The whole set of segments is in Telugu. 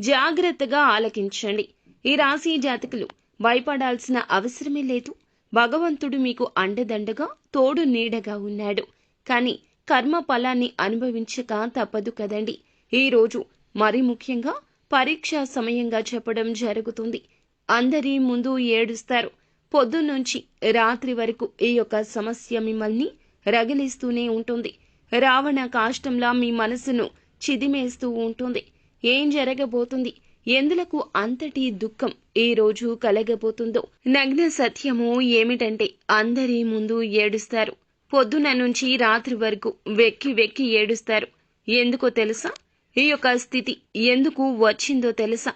జాగ్రత్తగా ఆలకించండి. ఈ రాశి జాతకులు భయపడాల్సిన అవసరమే లేదు. భగవంతుడు మీకు అండదండగా తోడు నీడగా ఉన్నాడు. కానీ కర్మ ఫలాన్ని అనుభవించక తప్పదు కదండి. ఈ రోజు మరి ముఖ్యంగా పరీక్షా సమయంగా చెప్పడం జరుగుతుంది. అందరి ముందు ఏడుస్తారు. పొద్దున్నుంచి రాత్రి వరకు ఈ యొక్క సమస్య మిమ్మల్ని రగిలిస్తూనే ఉంటుంది. రావణ కాష్టంలా మీ మనసును చిదిమేస్తూ ఉంటుంది. ఏం జరగబోతుంది? ఎందులకు అంతటి దుఃఖం ఈ రోజు కలగబోతుందో? నగ్న సత్యము ఏమిటంటే అందరి ముందు ఏడుస్తారు. పొద్దున నుంచి రాత్రి వరకు వెక్కి వెక్కి ఏడుస్తారు. ఎందుకో తెలుసా? ఈ యొక్క స్థితి ఎందుకు వచ్చిందో తెలుసా?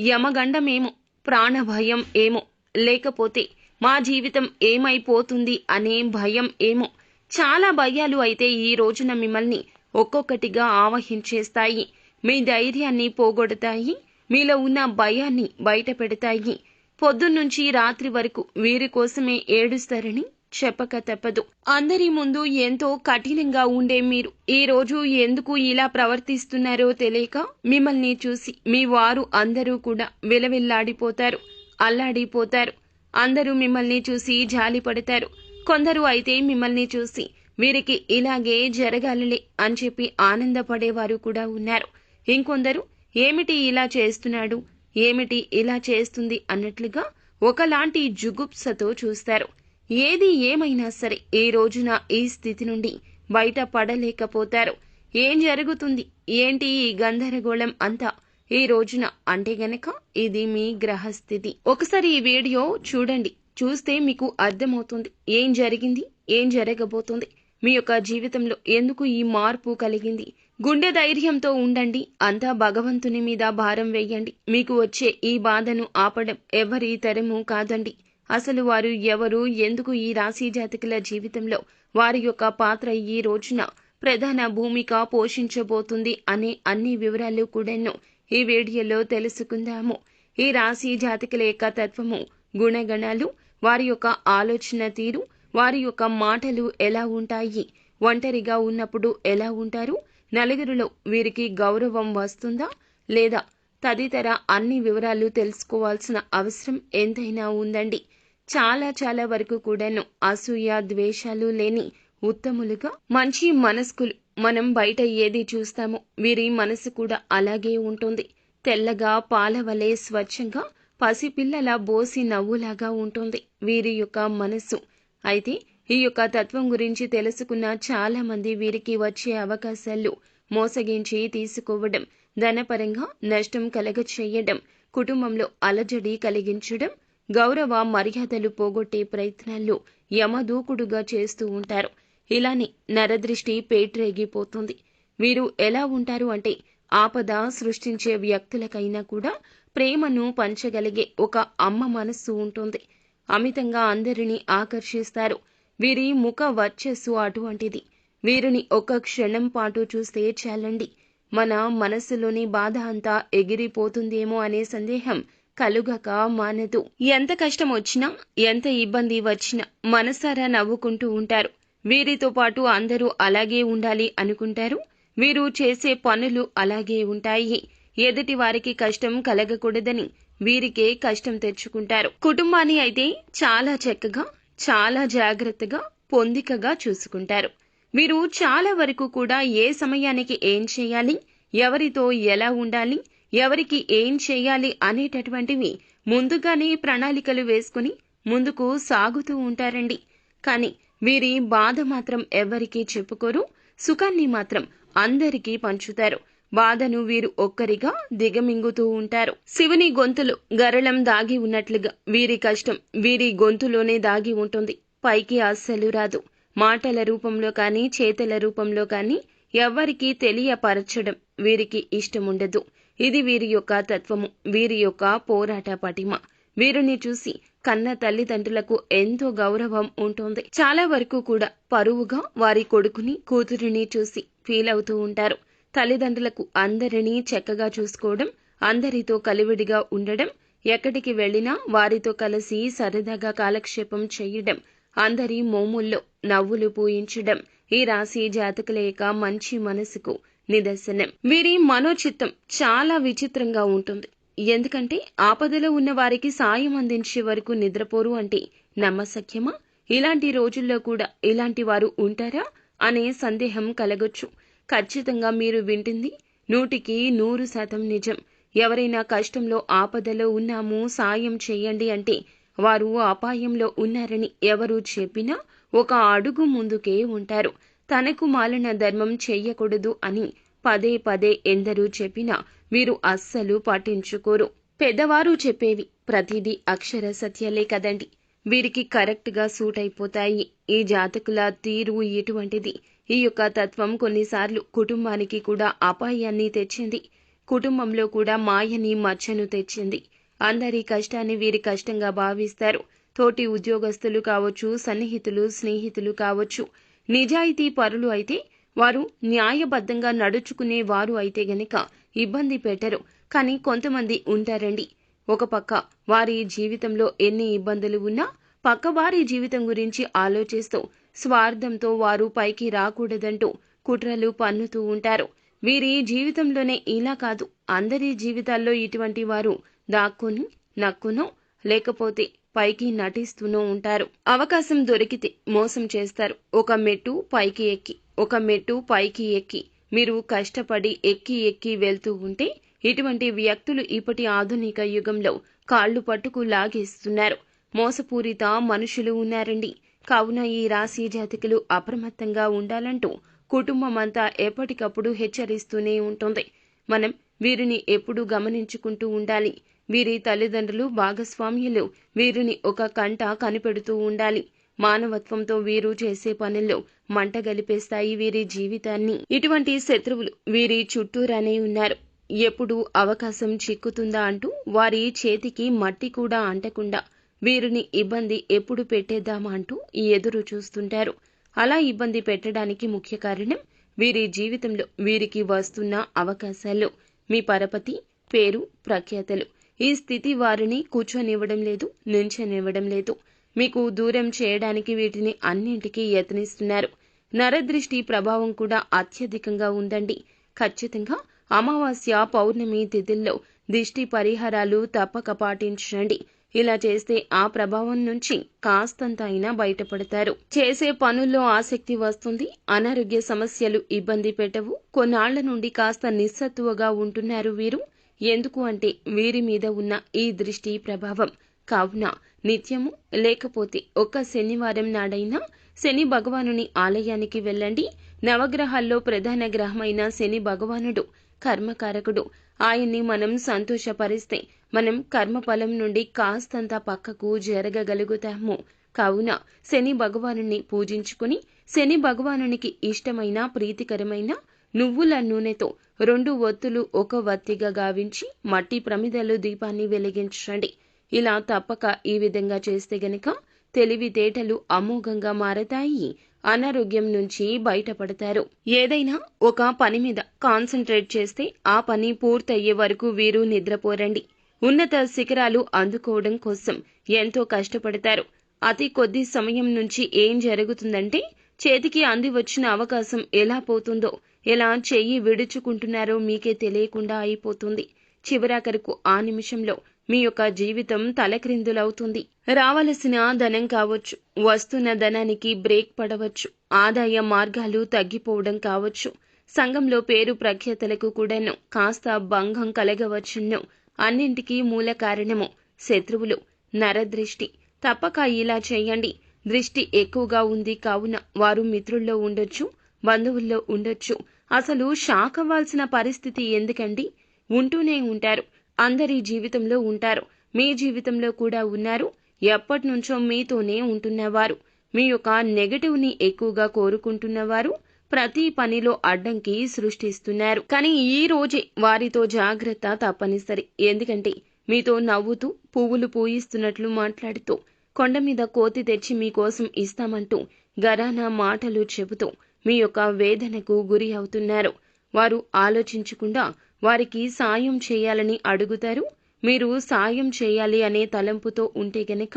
యమగండమేమో ప్రాణభయం ఏమో లేకపోతే మా జీవితం ఏమైపోతుంది అనే భయం ఏమో. చాలా భయాలు అయితే ఈ రోజున మిమ్మల్ని ఒక్కొక్కటిగా ఆవహించేస్తాయి. మీ ధైర్యాన్ని పోగొడతాయి మీలో ఉన్న భయాన్ని బయట పెడతాయి పొద్దున్నుంచి రాత్రి వరకు వీరి కోసమే ఏడుస్తారని చెప్పక తప్పదు. అందరి ముందు ఎంతో కఠినంగా ఉండే మీరు ఈ రోజు ఎందుకు ఇలా ప్రవర్తిస్తున్నారో తెలియక మిమ్మల్ని చూసి మీ వారు అందరూ కూడా విలవిల్లాడిపోతారు అల్లాడిపోతారు. అందరూ మిమ్మల్ని చూసి జాలి పడతారు. కొందరు అయితే మిమ్మల్ని చూసి వీరికి ఇలాగే జరగాలలే అని చెప్పి ఆనందపడేవారు కూడా ఉన్నారు. ఇంకొందరు ఏమిటి ఇలా చేస్తున్నాడు? ఏమిటి ఇలా చేస్తుంది? అన్నట్లుగా ఒకలాంటి జుగుప్సతో చూస్తారు. ఏది ఏమైనా సరే ఈ రోజున ఈ స్థితి నుండి బయట పడలేకపోతారు ఏం జరుగుతుంది? ఏంటి ఈ గందరగోళం అంతా? ఈ రోజున అంటే గనక ఇది మీ గ్రహస్థితి. ఒకసారి ఈ వీడియో చూడండి. చూస్తే మీకు అర్థమవుతుంది. ఏం జరిగింది? ఏం జరగబోతుంది? మీ యొక్క జీవితంలో ఎందుకు ఈ మార్పు కలిగింది? గుండె ధైర్యంతో ఉండండి. అంతా భగవంతుని మీద భారం వేయండి. మీకు వచ్చే ఈ బాధను ఆపడం ఎవరి తరము కాదండి. అసలు వారు ఎవరు? ఎందుకు ఈ రాశి జాతకుల జీవితంలో వారి యొక్క పాత్ర ఈ రోజున ప్రధాన భూమిక పోషించబోతుంది అనే అన్ని వివరాలు కూడాను ఈ వీడియోలో తెలుసుకుందాము. ఈ రాశి జాతకుల యొక్క తత్వము గుణగణాలు వారి యొక్క ఆలోచన తీరు వారి యొక్క మాటలు ఎలా ఉంటాయి ఒంటరిగా ఉన్నప్పుడు ఎలా ఉంటారు నలుగురిలో వీరికి గౌరవం వస్తుందా లేదా తదితర అన్ని వివరాలు తెలుసుకోవాల్సిన అవసరం ఎంతైనా ఉందండి. చాలా చాలా వరకు కూడాను అసూయ ద్వేషాలు లేని ఉత్తములుగా మంచి మనస్కులు మనం బయట ఏది చూస్తామో వీరి మనసు కూడా అలాగే ఉంటుంది. తెల్లగా పాలవలే స్వచ్ఛంగా పసిపిల్లల బోసి నవ్వులాగా ఉంటుంది వీరి యొక్క మనస్సు. అయితే ఈ యొక్క తత్వం గురించి తెలుసుకున్న చాలా మంది వీరికి వచ్చే అవకాశాలు మోసగించి తీసుకోవడం ధనపరంగా నష్టం కలగ చేయడం కుటుంబంలో అలజడి కలిగించడం గౌరవ మర్యాదలు పోగొట్టే ప్రయత్నాలు యమదూకుడుగా చేస్తూ ఉంటారు. ఇలానే నరదృష్టి పేట్రేగిపోతుంది. వీరు ఎలా ఉంటారు అంటే ఆపద సృష్టించే వ్యక్తులకైనా కూడా ప్రేమను పంచగలిగే ఒక అమ్మ మనస్సు ఉంటుంది. అమితంగా అందరినీ ఆకర్షిస్తారు. వీరి ముఖ వర్చస్సు అటువంటిది. వీరిని ఒక క్షణం పాటు చూస్తే చాలండి మన మనస్సులోని బాధ అంతా ఎగిరిపోతుందేమో అనే సందేహం కలుగక మానదు. ఎంత కష్టం వచ్చినా ఎంత ఇబ్బంది వచ్చినా మనసారా నవ్వుకుంటూ ఉంటారు. వీరితో పాటు అందరూ అలాగే ఉండాలి అనుకుంటారు. వీరు చేసే పనులు అలాగే ఉంటాయి. ఎదుటి వారికి కష్టం కలగకూడదని వీరికే కష్టం తెచ్చుకుంటారు. కుటుంబాన్ని అయితే చాలా చక్కగా చాలా జాగ్రత్తగా పొందికగా చూసుకుంటారు. వీరు చాలా వరకు కూడా ఏ సమయానికి ఏం చేయాలి ఎవరితో ఎలా ఉండాలి ఎవరికి ఏం చేయాలి అనేటటువంటివి ముందుగానే ప్రణాళికలు వేసుకుని ముందుకు సాగుతూ ఉంటారండి. కానీ వీరి బాధ మాత్రం ఎవ్వరికీ చెప్పుకోరు సుఖాన్ని మాత్రం అందరికీ పంచుతారు. బాధను వీరు ఒక్కరిగా దిగమింగుతూ ఉంటారు. శివుని గొంతులు గరళం దాగి ఉన్నట్లుగా వీరి కష్టం వీరి గొంతులోనే దాగి ఉంటుంది. పైకి అస్సలు రాదు. మాటల రూపంలో కానీ చేతల రూపంలో కానీ ఎవ్వరికీ తెలియపరచడం వీరికి ఇష్టముండదు. ఇది వీరి యొక్క తత్వము వీరి యొక్క పోరాట పటిమ. వీరిని చూసి కన్న తల్లిదండ్రులకు ఎంతో గౌరవం ఉంటుంది. చాలా వరకు కూడా పరువుగా వారి కొడుకుని కూతురిని చూసి ఫీల్ అవుతూ ఉంటారు. తల్లిదండ్రులకు అందరినీ చక్కగా చూసుకోవడం అందరితో కలివిడిగా ఉండడం ఎక్కడికి వెళ్ళినా వారితో కలిసి సరదాగా కాలక్షేపం చేయడం అందరి మోముల్లో నవ్వులు పూయించడం ఈ రాశి జాతకుల యొక్క మంచి మనసుకు నిదర్శనం. వీరి మనోచిత్తం చాలా విచిత్రంగా ఉంటుంది. ఎందుకంటే ఆపదలో ఉన్న వారికి సాయం అందించే వరకు నిద్రపోరు అంటే నమ్మసఖ్యమా? ఇలాంటి రోజుల్లో కూడా ఇలాంటి వారు ఉంటారా? అనే సందేహం కలగొచ్చు. ఖచ్చితంగా మీరు వింటుంది? నూటికి నూరు శాతం నిజం. ఎవరైనా కష్టంలో ఆపదలో ఉన్నాము సాయం చేయండి అంటే వారు అపాయంలో ఉన్నారని ఎవరు చెప్పినా ఒక అడుగు ముందుకే ఉంటారు. తనకు మాలిన ధర్మం చెయ్యకూడదు అని పదే పదే ఎందరూ చెప్పినా మీరు అస్సలు పాటించుకోరు పెద్దవారు చెప్పేవి ప్రతిదీ అక్షర సత్యాలే కదండి. వీరికి కరెక్ట్గా సూట్ అయిపోతాయి ఈ జాతకుల తీరు ఇటువంటిది. ఈ యొక్క తత్వం కొన్నిసార్లు కుటుంబానికి కూడా అపాయాన్ని తెచ్చింది. కుటుంబంలో కూడా మాయని మచ్చను తెచ్చింది. అందరి కష్టాన్ని వీరి కష్టంగా భావిస్తారు. తోటి ఉద్యోగస్తులు కావచ్చు సన్నిహితులు స్నేహితులు కావచ్చు. నిజాయితీ పరులు అయితే వారు న్యాయబద్ధంగా నడుచుకునే వారు అయితే గనక ఇబ్బంది పెట్టరు. కానీ కొంతమంది ఉంటారండి. ఒక పక్క వారి జీవితంలో ఎన్ని ఇబ్బందులు ఉన్నా పక్కవారి జీవితం గురించి ఆలోచిస్తూ స్వార్థంతో వారు పైకి రాకూడదంటూ కుట్రలు పన్నుతూ ఉంటారు. వీరి జీవితంలోనే ఇలా కాదు. అందరి జీవితాల్లో ఇటువంటి వారు దాక్కుని నక్కునో లేకపోతే పైకి నటిస్తూనూ ఉంటారు. అవకాశం దొరికితే మోసం చేస్తారు. ఒక మెట్టు పైకి ఎక్కి ఒక మెట్టు పైకి ఎక్కి మీరు కష్టపడి ఎక్కి ఎక్కి వెళ్తూ ఉంటే ఇటువంటి వ్యక్తులు ఇప్పటి ఆధునిక యుగంలో కాళ్ళు పట్టుకు లాగేస్తున్నారు. మోసపూరిత మనుషులు ఉన్నారండి. కావున ఈ రాశి జాతికులు అప్రమత్తంగా ఉండాలంటూ కుటుంబం అంతా ఎప్పటికప్పుడు హెచ్చరిస్తూనే ఉంటుంది. మనం వీరిని ఎప్పుడూ గమనించుకుంటూ ఉండాలి. వీరి తల్లిదండ్రులు భాగస్వామ్యులు. వీరిని ఒక కంట కనిపెడుతూ ఉండాలి. మానవత్వంతో వీరు చేసే పనుల్లో మంట గలిపేస్తాయి వీరి జీవితాన్ని. ఇటువంటి శత్రువులు వీరి చుట్టూరానే ఉన్నారు. ఎప్పుడు అవకాశం చిక్కుతుందా అంటూ వారి చేతికి మట్టి కూడా అంటకుండా వీరిని ఇబ్బంది ఎప్పుడు పెట్టేద్దామా అంటూ ఎదురు చూస్తుంటారు. అలా ఇబ్బంది పెట్టడానికి ముఖ్య కారణం వీరి జీవితంలో వీరికి వస్తున్న అవకాశాలు. మీ పరపతి పేరు ప్రఖ్యాతలు. ఈ స్థితి వారిని కూర్చొనివ్వడం లేదు నించనివ్వడం లేదు. మీకు దూరం చేయడానికి వీటిని అన్నింటికీ యత్నిస్తున్నారు. నరదృష్టి ప్రభావం కూడా అత్యధికంగా ఉందండి. ఖచ్చితంగా అమావాస్య పౌర్ణమి తిథుల్లో దిష్టి పరిహారాలు తప్పక పాటించండి. ఇలా చేస్తే ఆ ప్రభావం నుంచి కాస్తంత అయినా బయటపడతారు. చేసే పనుల్లో ఆసక్తి వస్తుంది అనారోగ్య సమస్యలు ఇబ్బంది పెట్టవు. కొన్నాళ్ళ నుండి కాస్త నిస్సత్తువగా ఉంటున్నారు వీరు. ఎందుకు అంటే వీరి మీద ఉన్న ఈ దృష్టి ప్రభావం. కావున నిత్యము లేకపోతే ఒక్క శనివారం నాడైనా శని భగవానుని ఆలయానికి వెళ్ళండి. నవగ్రహాల్లో ప్రధాన గ్రహమైన శని భగవానుడు కర్మకారకుడు. ఆయన్ని మనం సంతోషపరిస్తే మనం కర్మఫలం నుండి కాస్తంత పక్కకు జరగగలుగుతాము. కావున శని భగవానుని పూజించుకుని శని భగవానునికి ఇష్టమైన ప్రీతికరమైన నువ్వుల నూనెతో రెండు ఒత్తులు ఒక వత్తిగా గావించి మట్టి ప్రమిదలు దీపాన్ని వెలిగించండి. ఇలా తప్పక ఈ విధంగా చేస్తే గనక తెలివితేటలు అమోఘంగా మారతాయి. అనారోగ్యం నుంచి బయటపడతారు. ఏదైనా ఒక పని మీద కాన్సన్ట్రేట్ చేస్తే ఆ పని పూర్తయ్యే వరకు వీరు నిద్రపోరండి. ఉన్నత శిఖరాలు అందుకోవడం కోసం ఎంతో కష్టపడతారు. అతి కొద్ది సమయం నుంచి ఏం జరుగుతుందంటే చేతికి అంది వచ్చిన అవకాశం ఎలా పోతుందో ఎలా చెయ్యి విడుచుకుంటున్నారో మీకే తెలియకుండా అయిపోతుంది. చివరాఖరుకు ఆ నిమిషంలో మీ యొక్క జీవితం తలక్రిందులవుతుంది. రావలసిన ధనం కావచ్చు వస్తున్న ధనానికి బ్రేక్ పడవచ్చు ఆదాయ మార్గాలు తగ్గిపోవడం కావచ్చు. సంఘంలో పేరు ప్రఖ్యాతలకు కూడాను కాస్త భంగం కలగవచ్చును. అన్నింటికీ మూల కారణము శత్రువులు. నరదృష్టి. తప్పక ఇలా చేయండి. దృష్టి ఎక్కువగా ఉంది కావున వారు మిత్రుల్లో ఉండొచ్చు బంధువుల్లో ఉండొచ్చు. అసలు షాక్ అవ్వాల్సిన పరిస్థితి ఎందుకండి? ఉంటూనే ఉంటారు. అందరి జీవితంలో ఉంటారు. మీ జీవితంలో కూడా ఉన్నారు. ఎప్పటి నుంచో మీతోనే ఉంటున్నవారు. మీ యొక్క నెగటివ్ని ఎక్కువగా కోరుకుంటున్నవారు. ప్రతి పనిలో అడ్డంకి సృష్టిస్తున్నారు. కానీ ఈ రోజే వారితో జాగ్రత్త తప్పనిసరి. ఎందుకంటే మీతో నవ్వుతూ పువ్వులు పూయిస్తున్నట్లు మాట్లాడుతూ కొండ మీద కోతి తెచ్చి మీకోసం ఇస్తామంటూ గరానా మాటలు చెబుతూ మీ యొక్క వేదనకు గురి అవుతున్నారు. వారు ఆలోచించకుండా వారికి సాయం చేయాలని అడుగుతారు. మీరు సాయం చేయాలి అనే తలంపుతో ఉంటే గనక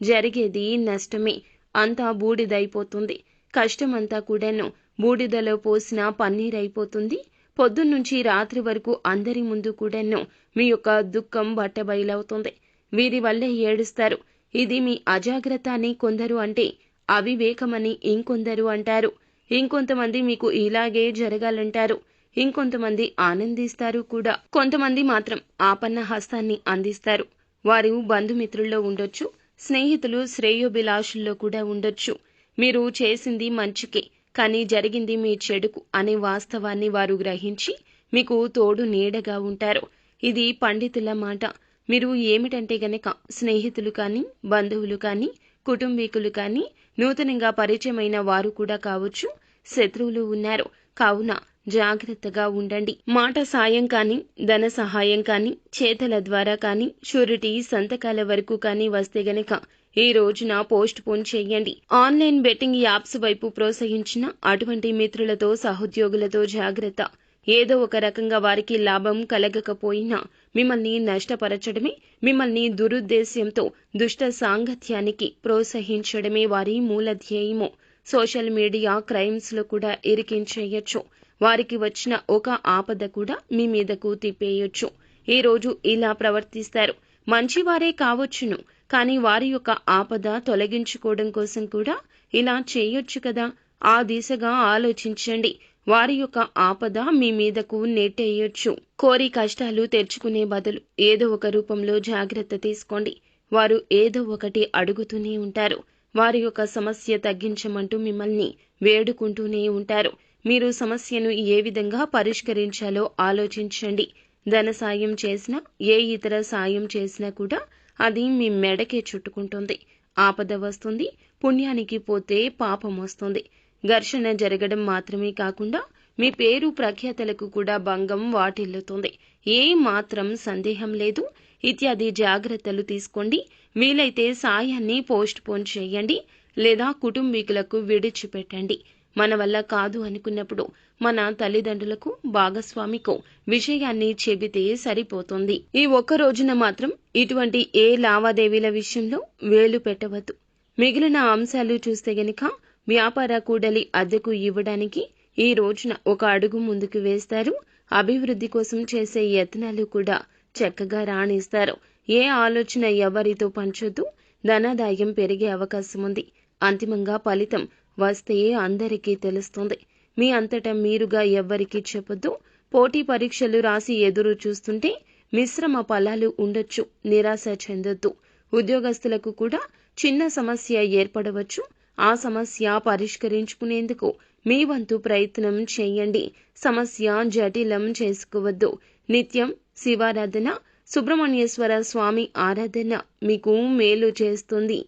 జరిగేది నష్టమే. అంతా బూడిదైపోతుంది. కష్టమంతా కూడాను బూడిదలో పోసిన పన్నీరైపోతుంది. పొద్దున్నుంచి రాత్రి వరకు అందరి ముందు కూడాను మీ యొక్క దుఃఖం బట్టబయలవుతుంది. వీరి వల్లే ఏడుస్తారు. ఇది మీ అజాగ్రత్త అని కొందరు అంటే అవివేకమని ఇంకొందరు అంటారు. ఇంకొంతమంది మీకు ఇలాగే జరగాలంటారు. ఇంకొంతమంది ఆనందిస్తారు కూడా. కొంతమంది మాత్రం ఆపన్న హస్తాన్ని అందిస్తారు. వారు బంధుమిత్రుల్లో ఉండొచ్చు. స్నేహితులు శ్రేయోభిలాషుల్లో కూడా ఉండొచ్చు. మీరు చేసింది మంచికే. కానీ జరిగింది మీ చెడుకు అనే వాస్తవాన్ని వారు గ్రహించి మీకు తోడు నీడగా ఉంటారు. ఇది పండితుల మాట. మీరు ఏమిటంటే గనక స్నేహితులు కానీ బంధువులు కానీ కుటుంబీకులు కానీ నూతనంగా పరిచయమైన వారు కూడా కావచ్చు శత్రువులు ఉన్నారు. కావున జాగ్రత్తగా ఉండండి. మాట సాయం కానీ ధన సహాయం కానీ చేతల ద్వారా కానీ షూరిటీ సంతకాల వరకు కానీ వస్తే గనక ఈ రోజున పోస్ట్ పోన్ చేయండి. ఆన్లైన్ బెట్టింగ్ యాప్స్ వైపు ప్రోత్సహించిన అటువంటి మిత్రులతో సహోద్యోగులతో జాగ్రత్త. ఏదో ఒక రకంగా వారికి లాభం కలగకపోయినా మిమ్మల్ని నష్టపరచడమే మిమ్మల్ని దురుద్దేశ్యంతో దుష్ట సాంగత్యానికి ప్రోత్సహించడమే వారి మూల ధ్యేయము. సోషల్ మీడియా క్రైమ్స్లో కూడా ఇరికించేయచ్చు. వారికి వచ్చిన ఒక ఆపద కూడా మీ మీదకు తిప్పేయొచ్చు. ఈ రోజు ఇలా ప్రవర్తిస్తారు. మంచివారే కావచ్చును. కానీ వారి యొక్క ఆపద తొలగించుకోవడం కోసం కూడా ఇలా చేయొచ్చు కదా? ఆ దిశగా ఆలోచించండి. వారి యొక్క ఆపద మీ మీదకు నెట్టేయొచ్చు. కోరి కష్టాలు తెచ్చుకునే బదులు ఏదో ఒక రూపంలో జాగ్రత్త తీసుకోండి. వారు ఏదో ఒకటి అడుగుతూనే ఉంటారు. వారి యొక్క సమస్య తగ్గించమంటూ మిమ్మల్ని వేడుకుంటూనే ఉంటారు. మీరు సమస్యను ఏ విధంగా పరిష్కరించాలో ఆలోచించండి. ధన సాయం చేసినా ఏ ఇతర సాయం చేసినా కూడా అది మీ మెడకే చుట్టుకుంటుంది. ఆపద వస్తుంది పుణ్యానికి పోతే పాపం వస్తుంది. ఘర్షణ జరగడం మాత్రమే కాకుండా మీ పేరు ప్రఖ్యాతలకు కూడా భంగం వాటిల్లుతుంది. ఏ మాత్రం సందేహం లేదు. ఇత్యాది జాగ్రత్తలు తీసుకోండి. వీలైతే సాయాన్ని పోస్ట్ పోన్ చేయండి. లేదా కుటుంబీకులకు విడిచిపెట్టండి. మన వల్ల కాదు అనుకున్నప్పుడు మన తల్లిదండ్రులకు భాగస్వామికో విషయాన్ని చెబితే సరిపోతుంది. ఈ ఒక్క రోజున మాత్రం ఇటువంటి ఏ లావాదేవీల విషయంలో వేలు పెట్టవద్దు. మిగిలిన అంశాలు చూస్తే గనుక వ్యాపార కూడలి అద్దెకు ఇవ్వడానికి ఈ రోజున ఒక అడుగు ముందుకు వేస్తారు. అభివృద్ధి కోసం చేసే యత్నాలు కూడా చక్కగా రాణిస్తారు. ఏ ఆలోచన ఎవరితో పంచొద్దు? ధనాదాయం పెరిగే అవకాశం ఉంది అంతిమంగా ఫలితం వస్తే అందరికీ తెలుస్తుంది. మీ అంతటా మీరుగా ఎవ్వరికీ చెప్పొద్దు. పోటీ పరీక్షలు రాసి ఎదురు చూస్తుంటే మిశ్రమ ఫలాలు ఉండొచ్చు నిరాశ చెందొద్దు. ఉద్యోగస్తులకు కూడా చిన్న సమస్య ఏర్పడవచ్చు. ఆ సమస్య పరిష్కరించుకునేందుకు మీ వంతు ప్రయత్నం చేయండి. సమస్య జటిలం చేసుకోవద్దు. నిత్యం శివారాధన సుబ్రహ్మణ్యేశ్వర స్వామి ఆరాధన మీకు మేలు చేస్తుంది.